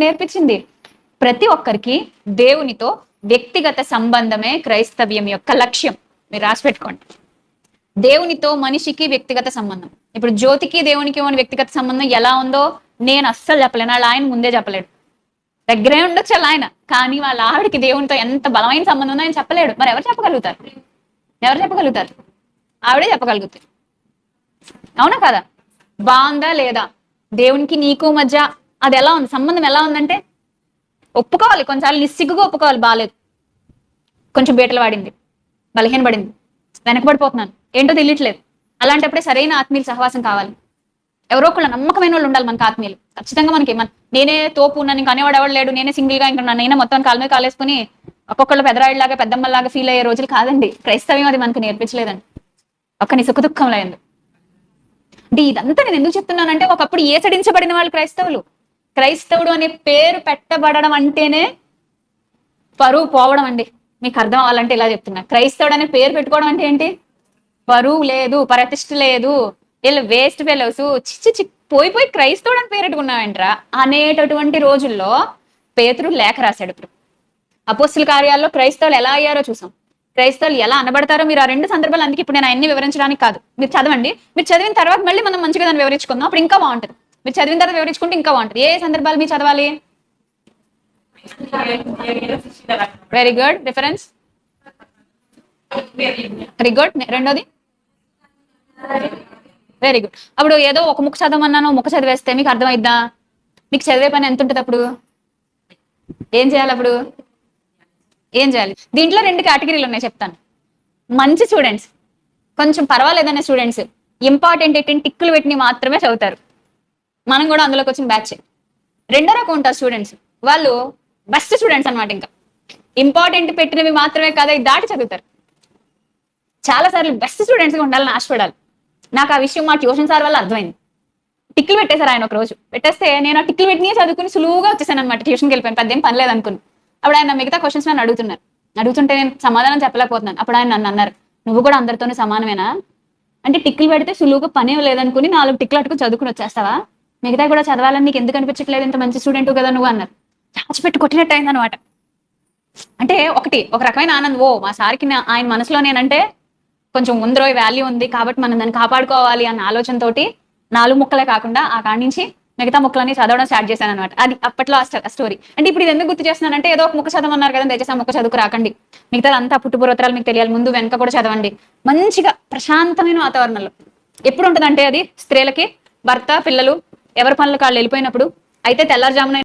నేర్పించింది. ప్రతి ఒక్కరికి దేవునితో వ్యక్తిగత సంబంధమే క్రైస్తవ్యం యొక్క లక్ష్యం. మీరు రాసి పెట్టుకోండి. దేవునితో మనిషికి వ్యక్తిగత సంబంధం. ఇప్పుడు జ్యోతికి దేవునికి ఉన్న వ్యక్తిగత సంబంధం ఎలా ఉందో నేను అస్సలు చెప్పలేను. వాళ్ళ ఆయన ముందే చెప్పలేడు. దగ్గరే ఉండొచ్చు అలా ఆయన. కానీ వాళ్ళ ఆవిడకి దేవునితో ఎంత బలమైన సంబంధం ఉందో ఆయన చెప్పలేడు. మరి ఎవరు చెప్పగలుగుతారు? ఎవరు చెప్పగలుగుతారు? ఆవిడే చెప్పగలుగుతారు. అవునా కదా? బాగుందా లేదా? దేవునికి నీకు మధ్య అది ఎలా ఉంది? సంబంధం ఎలా ఉందంటే ఒప్పుకోవాలి. కొన్నిసార్లు నిస్సిగ్గుగా ఒప్పుకోవాలి. బాగాలేదు కొంచెం బీటలు వాడింది. బలహీన పడింది వెనకబడిపోతున్నాను. ఏంటో తెలియట్లేదు. అలాంటప్పుడే సరైన ఆత్మీయుల సహవాసం కావాలి. ఎవరో ఒకళ్ళ నమ్మకమైన వాళ్ళు ఉండాలి మనకు ఆత్మీయులు. ఖచ్చితంగా మనకి మన నేనే తోపు ఉన్నాను. ఇంకా అనేవాడు ఎవడు లేడు. నేనే సింగిల్గా ఇంకా నా- నేనే మొత్తం కాలమే కాలేసుకుని ఒక్కొక్కళ్ళు పెద్దరాయిలాగా పెద్దమ్మలాగా ఫీల్ అయ్యే రోజులు కాదండి. క్రైస్తవ్యం అది మనకు నేర్పించలేదండి. ఒక్క నీ సుఖ దుఃఖం లేదు అంటే ఇదంతా నేను ఎందుకు చెప్తున్నానంటే ఒకప్పుడు ఏసడించబడిన వాళ్ళు క్రైస్తవులు. క్రైస్తవుడు అనే పేరు పెట్టబడడం అంటేనే పరువు పోవడం అండి. మీకు అర్థం అవ్వాలంటే ఇలా చెప్తున్నా. క్రైస్తవుడు అనే పేరు పెట్టుకోవడం అంటే ఏంటి? పరువు లేదు ప్రతిష్ట లేదు వీళ్ళు వేస్ట్ ఫెలోస్. చిచ్చి చి పోయి పోయి క్రైస్తవుడు అని పేరు పెట్టుకున్నావేంట్రా? అనేటటువంటి రోజుల్లో పేతురు లేఖ రాశాడు ఇప్పుడు. అపోస్తుల కార్యాల్లో క్రైస్తవులు ఎలా అయ్యారో చూసాం. క్రైస్తవులు ఎలా అనబడతారో మీరు ఆ రెండు సందర్భాలు అందుకే ఇప్పుడు నేను అన్ని వివరించడానికి కాదు. మీరు చదవండి. మీరు చదివిన తర్వాత మళ్ళీ మనం మంచిగా దాన్ని వివరించుకుందాం. అప్పుడు ఇంకా బాగుంటుంది. మీరు చదివిన తర్వాత వివరించుకుంటే ఇంకా బాగుంటుంది. ఏ సందర్భాలు మీరు చదవాలి? Very good reference very good రెండోది? వెరీ గుడ్ అప్పుడు ఏదో ఒక ముక్క చదవమన్నాను ముక్క చదివేస్తే మీకు అర్థమైద్దా? మీకు చదివే పని ఎంత ఉంటుంది అప్పుడు? ఏం చేయాలి అప్పుడు? ఏం చేయాలి? దీంట్లో రెండు కేటగిరీలు ఉన్నాయి చెప్తాను. మంచి స్టూడెంట్స్. కొంచెం పర్వాలేదనే స్టూడెంట్స్. ఇంపార్టెంట్ ఏంటంటే టిక్కులు పెట్టిన మాత్రమే చదువుతారు. మనం కూడా అందులోకి వచ్చిన బ్యాచ్ రెండో రకం ఉంటారు స్టూడెంట్స్ వాళ్ళు బెస్ట్ స్టూడెంట్స్ అన్నమాట ఇంకా. ఇంపార్టెంట్ పెట్టినవి మాత్రమే కాదు అవి దాటి చదువుతారు. చాలా సార్లు బెస్ట్ స్టూడెంట్స్గా ఉండాలని ఆశపడాలి. నాకు ఆ విషయం మా ట్యూషన్ సార్ వల్ల అర్థమైంది. టిక్లు పెట్టేశారు ఆయన ఒక రోజు పెట్టేస్తే నేను ఆ టిక్లు పెట్టినే చదువుకుని సులువుగా వచ్చేసాను అనమాట ట్యూషన్కి వెళ్ళిపోయాను. పెద్దేం పని లేదు అనుకుని. అప్పుడు ఆయన మిగతా క్వశ్చన్స్ నన్ను అడుగుతున్నారు. అడుగుతుంటే నేను సమాధానం చెప్పలేకపోతున్నాను. అప్పుడు ఆయన నన్ను అన్నారు నువ్వు కూడా అందరితోనే సమానమేనా? అంటే టిక్లు పెడితే సులువుగా పని లేదనుకుని నాలుగు టిక్లు అట్టుకుని చదువుకుని వచ్చేస్తావా? మిగతా కూడా చదవాలని నీకు ఎందుకు అనిపించట్లేదు? ఇంత మంచి స్టూడెంట్ కదా నువ్వు అన్నారు. చాచిపెట్టి కొట్టినట్టు అయింది అనమాట అంటే ఒకటి ఒక రకమైన ఆనందం. ఓ మా సార్కి ఆయన మనసులో నేనంటే కొంచెం ముందరో వాల్యూ ఉంది కాబట్టి మనం దాన్ని కాపాడుకోవాలి అన్న ఆలోచనతోటి నాలుగు ముక్కలే కాకుండా ఆ కాడి నుంచి మిగతా ముక్కలని చదవడం స్టార్ట్ చేశాను అనమాట అది అప్పట్లో ఆ స్టోరీ అంటే ఇప్పుడు ఇది ఎందుకు గుర్తు చేస్తున్నానంటే ఏదో ఒక ముక్క చదవమన్నారు కదా దయచేసి ఆ ముక్క చదువుకు రాకండి. మిగతా అంతా పుట్టుపూర్వతరాలు మీకు తెలియాలి. ముందు వెనక కూడా చదవండి. మంచిగా ప్రశాంతమైన వాతావరణంలో. ఎప్పుడు ఉంటుందంటే అది? స్త్రీలకి భర్త పిల్లలు ఎవరి పనులకు కాళ్ళు వెళ్ళిపోయినప్పుడు? అయితే తెల్లారుజామున